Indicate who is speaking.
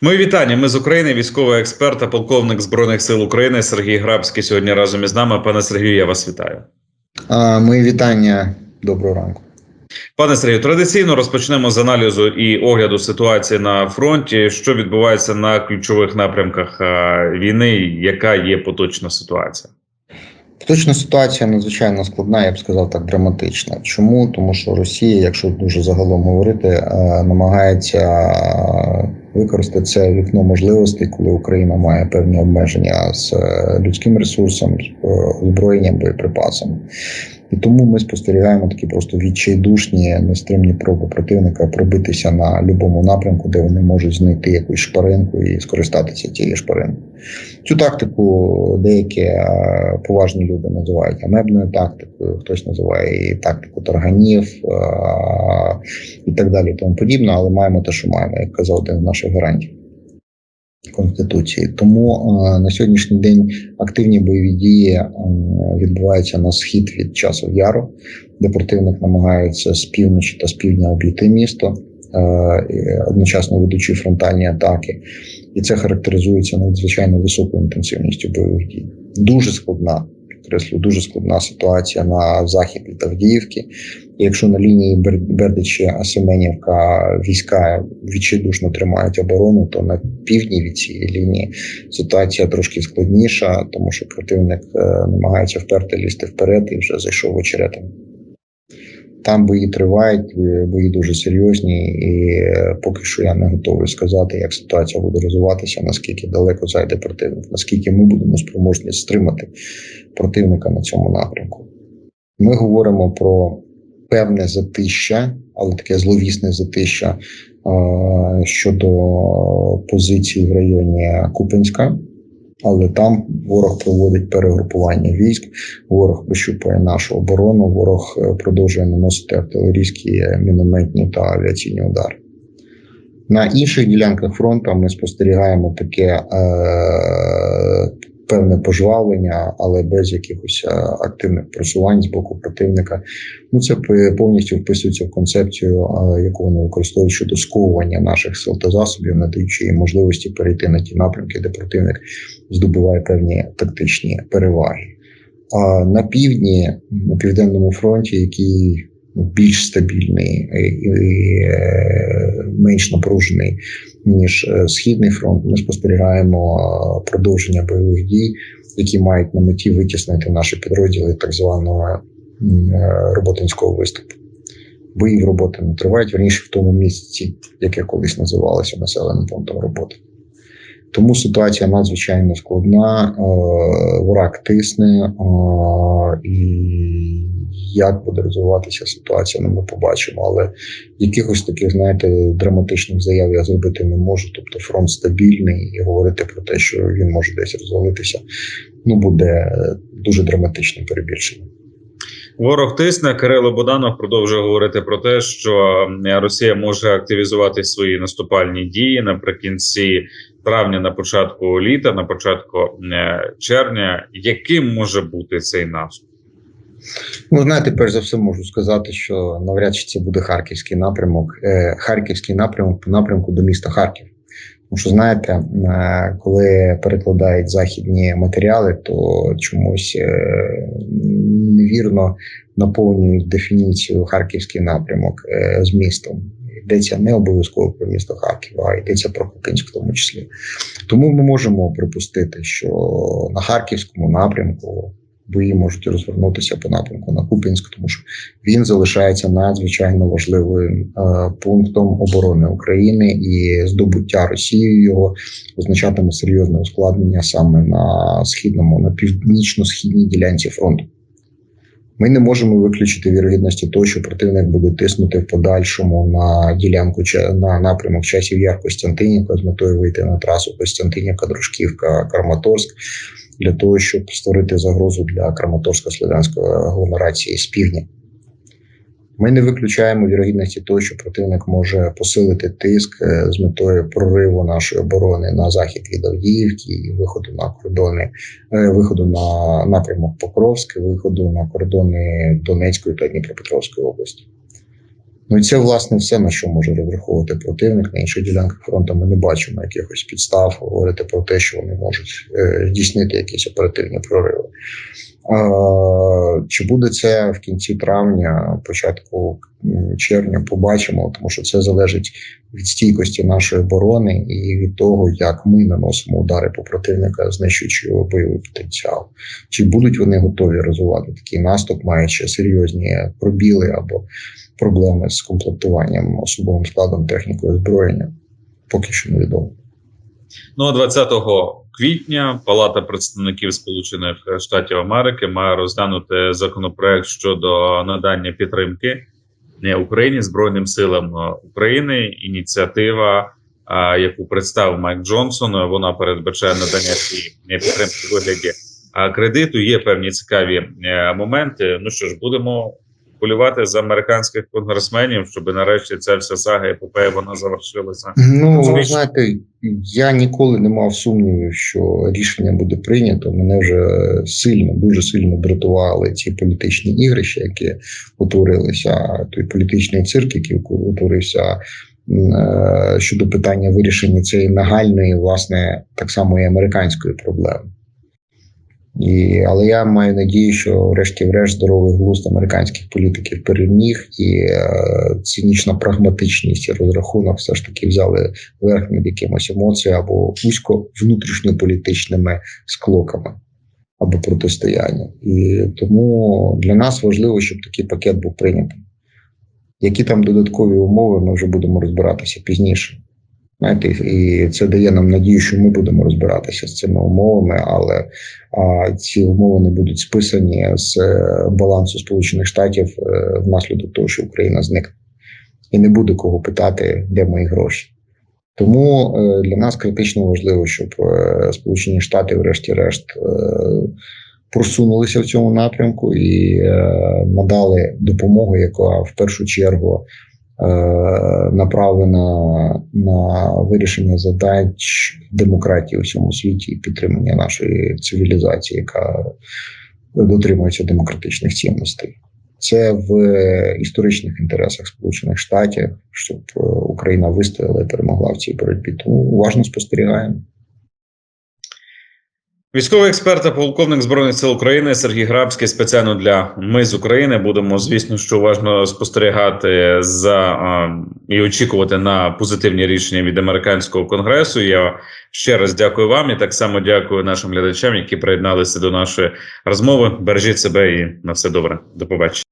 Speaker 1: Мої вітання. Ми з України. Військовий експерт та полковник збройних сил України Сергій Грабський сьогодні разом із нами. Пане Сергію, я вас вітаю.
Speaker 2: А, Мої вітання. Доброго ранку.
Speaker 1: Пане Сергію, традиційно розпочнемо з аналізу і огляду ситуації на фронті. Що відбувається на ключових напрямках війни? Яка є поточна ситуація?
Speaker 2: Поточна ситуація надзвичайно складна, я б сказав так, драматична. Чому? Тому що Росія, якщо дуже загалом говорити, намагається використати це вікно можливостей, коли Україна має певні обмеження з е, людським ресурсом, е, озброєнням, боєприпасами. І тому ми спостерігаємо такі просто відчайдушні, нестримні проби противника пробитися на будь-якому напрямку, де вони можуть знайти якусь шпаринку і скористатися тією шпаринкою. Цю тактику деякі е, поважні люди називають амебною тактикою, хтось називає її тактику тарганів е, і так далі, тому подібне, але маємо те, що маємо, як казав один з наших гарантів. Конституції тому е, на сьогоднішній день активні бойові дії е, відбуваються на схід від часу яру, де противник намагається з півночі та з півдня обійти місто, е, одночасно ведучи фронтальні атаки, і це характеризується надзвичайно високою інтенсивністю бойових дій. Дуже складна, підкреслю, дуже складна ситуація на захід від Авдіївки. Якщо на лінії Бердичі Семенівка війська відчайдушно тримають оборону, то на півдні від цієї лінії ситуація трошки складніша, тому що противник намагається вперти лізти вперед і вже зайшов очеретом. Там бої тривають, бої дуже серйозні, і поки що я не готовий сказати, як ситуація буде розвиватися, наскільки далеко зайде противник, наскільки ми будемо спроможні стримати противника на цьому напрямку. Ми говоримо про певне затища, але таке зловісне затища щодо позиції в районі Купинська. Але там ворог проводить перегрупування військ, ворог прощупує нашу оборону, ворог продовжує наносити артилерійські, мінометні та авіаційні удари. На інших ділянках фронту ми спостерігаємо таке е, певне пожвавлення, але без якихось активних просувань з боку противника. Ну це повністю вписується в концепцію, яку вони використовують щодо сковування наших сил та засобів, надаючи їм можливості перейти на ті напрямки, де противник здобуває певні тактичні переваги. А на півдні, на південному фронті, який більш стабільний і менш напружений ніж східний фронт, ми спостерігаємо продовження бойових дій, які мають на меті витіснити наші підрозділи так званого роботинського виступу. Бої в роботи не тривають верніше в тому місці, яке колись називалося населеним пунктом роботи. Тому ситуація надзвичайно складна, ворог тисне, і як буде розвиватися ситуація, ну, ми побачимо. Але якихось таких, знаєте, драматичних заяв я зробити не можу. Тобто фронт стабільний і говорити про те, що він може десь розвалитися, ну буде дуже драматичним перебільшенням.
Speaker 1: Ворог тисне Кирило Буданов продовжує говорити про те, що Росія може активізувати свої наступальні дії наприкінці травня, на початку літа, на початку червня. Яким може бути цей наступ?
Speaker 2: Ну, знаєте, перш за все можу сказати, що навряд чи це буде харківський напрямок, харківський напрямок по напрямку до міста Харків. Тому що, знаєте, коли перекладають західні матеріали, то чомусь невірно наповнюють дефініцію харківський напрямок з містом. Йдеться не обов'язково про місто Харків, а йдеться про Купинськ в тому числі. Тому ми можемо припустити, що на харківському напрямку бої можуть розвернутися по напрямку на Купінськ, тому що він залишається надзвичайно важливим е, пунктом оборони України і здобуття Росією його означатиме серйозне ускладнення саме на східному, на північно-східній ділянці фронту. Ми не можемо виключити вірогідності того, що противник буде тиснути в подальшому на ділянку на напрямок часів Яр Костянтинівка з метою вийти на трасу Костянтинівка, Дружківка, Краматорськ для того, щоб створити загрозу для Краматорсько-Славянської агломерації з півдня. Ми не виключаємо вірогідності того, що противник може посилити тиск з метою прориву нашої оборони на захід від Авдіївки і виходу на кордони, виходу на напрямок Покровське, виходу на кордони Донецької та Дніпропетровської області. Ну і це власне все на що може розраховувати противник. На інших ділянках фронту ми не бачимо якихось підстав говорити про те, що вони можуть е, здійснити якісь оперативні прориви. Чи буде це в кінці травня, початку червня, побачимо, тому що це залежить від стійкості нашої оборони і від того, як ми наносимо удари по противника, знищуючи його бойовий потенціал. Чи будуть вони готові розвивати такий наступ, маючи серйозні пробіли або проблеми з комплектуванням особовим складом технікою озброєння? Поки що невідомо.
Speaker 1: Ну, а 20 квітня Палата представників Сполучених Штатів Америки має розглянути законопроект щодо надання підтримки Україні Збройним силам України. Ініціатива, яку представив Майк Джонсон, вона передбачає надання цієї підтримки у вигляді кредиту. Є певні цікаві е, моменти. Ну що ж, будемо полювати за американських конгресменів, щоб нарешті ця вся сага епопея вона завершилася.
Speaker 2: Ну, ви знаєте, я ніколи не мав сумнівів, що рішення буде прийнято. Мене вже сильно, дуже сильно дратували ці політичні ігрища, які утворилися, той політичний цирк, який утворився е, щодо питання вирішення цієї нагальної, власне, так само і американської проблеми. І, але я маю надію, що врешті-врешт здоровий глузд американських політиків переміг, і е, цинічна прагматичність і розрахунок все ж таки взяли верх над якимось емоціями або вузько внутрішньополітичними склоками або протистояння. І тому для нас важливо, щоб такий пакет був прийнятий. Які там додаткові умови, ми вже будемо розбиратися пізніше. Знаєте, і це дає нам надію, що ми будемо розбиратися з цими умовами, але а, ці умови не будуть списані з е, балансу Сполучених Штатів е, внаслідок того, що Україна зникне, і не буде кого питати, де мої гроші. Тому е, для нас критично важливо, щоб Сполучені Штати, врешті-решт, просунулися в цьому напрямку і надали допомогу, яка в першу чергу направлена на вирішення задач демократії у всьому світі і підтримання нашої цивілізації, яка дотримується демократичних цінностей. Це в історичних інтересах Сполучених Штатів, щоб е, Україна вистояла і перемогла в цій боротьбі. Тому уважно спостерігаємо.
Speaker 1: Військовий експерт та полковник збройних сил України Сергій Грабський спеціально для ми з України будемо, звісно, що уважно спостерігати за і очікувати на позитивні рішення від американського конгресу. Я ще раз дякую вам і так само дякую нашим глядачам, які приєдналися до нашої розмови. Бережіть себе і на все добре. До побачення.